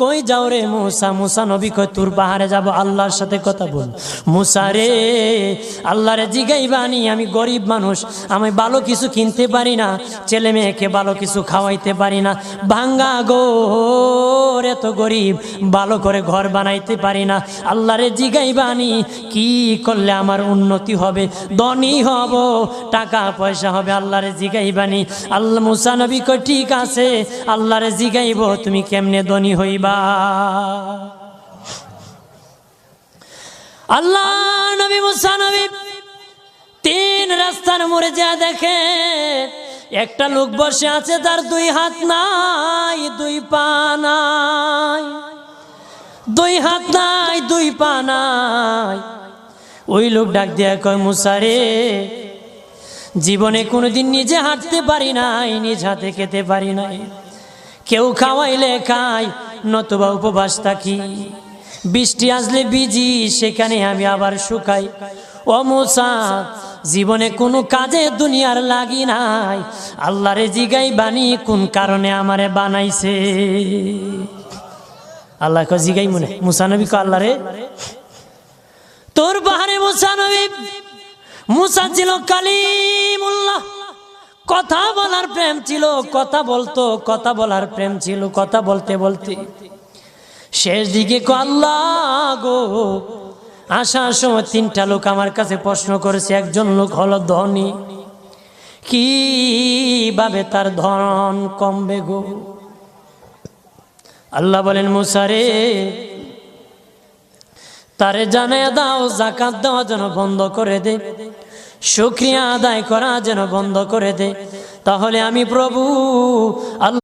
কই যাও রে মুসা? মুসা নবী কয় তোর পাহাড়ে যাব? আল্লাহর সাথে কথা বল। মুসা রে আল্লাহ আল্লাহরে জিগাইবানি আমি গরিব মানুষ, আমি ভালো কিছু কিনতে পারি না, ছেলে মেয়েকে ভালো কিছু খাওয়াইতে পারি না। ভাঙ্গা গোর এত গরিব, ভালো করে ঘর বানাইতে পারি না। আল্লাহরে জিগাইবানি কি করলে আমার উন্নতি হবে? ধনী হব, টাকা পয়সা হবে, আল্লাহরে জিগাইবানি আল্লাহ মুসা নবী কই ঠিক আছে, আল্লাহরে জিগাইব, তুমি কেমনে ধনী হইবা? আল্লাহ নবী মুসা নবী তিন রাস্তার মোড়ে যা দেখে একটা লোক বসে আছে, তার দুই হাত নাই, দুই পা নাই। দুই হাত নাই, দুই পা নাই। ওই লোক ডাক দিয়া কয় মুসারে জীবনে কোনোদিন নিজে হাঁটতে পারি নাই, নিজ হাতে খেতে পারি নাই। কেউ খাওয়াইলে খাই, নতুবা উপবাস থাকি। বৃষ্টি আসলে বিজি সেখানে আমি আবার শুকাই। ও মুসা, জীবনে কোনো কাজে দুনিয়ার লাগি নাই। আল্লাহরে জিগাই বানি কোন কারণে আমারে বানাইছে? আল্লাহ জিগাই মনে মুসানবী কো আল্লাহরে তোর বাহারে মুসানবী মুসা ছিল কালিমুল্লাহ। কথা বলার প্রেম ছিল, কথা বলতো, কথা বলার প্রেম ছিল, কথা বলতে বলতে। শেষ দিকে কো আল্লাহ গো আসার সময় তিনটা লোক আমার কাছে প্রশ্ন করেছে, একজন লোক হলো ধনী। কীভাবে তার ধন কমবে গো? আল্লাহ বলেন মুসারে তারে জানায় দাও, জাকাত দেওয়া যেন বন্ধ করে দে, শুক্রিয়া আদায় করা যেন বন্ধ করে দে। তাহলে আমি প্রভু আল্লাহ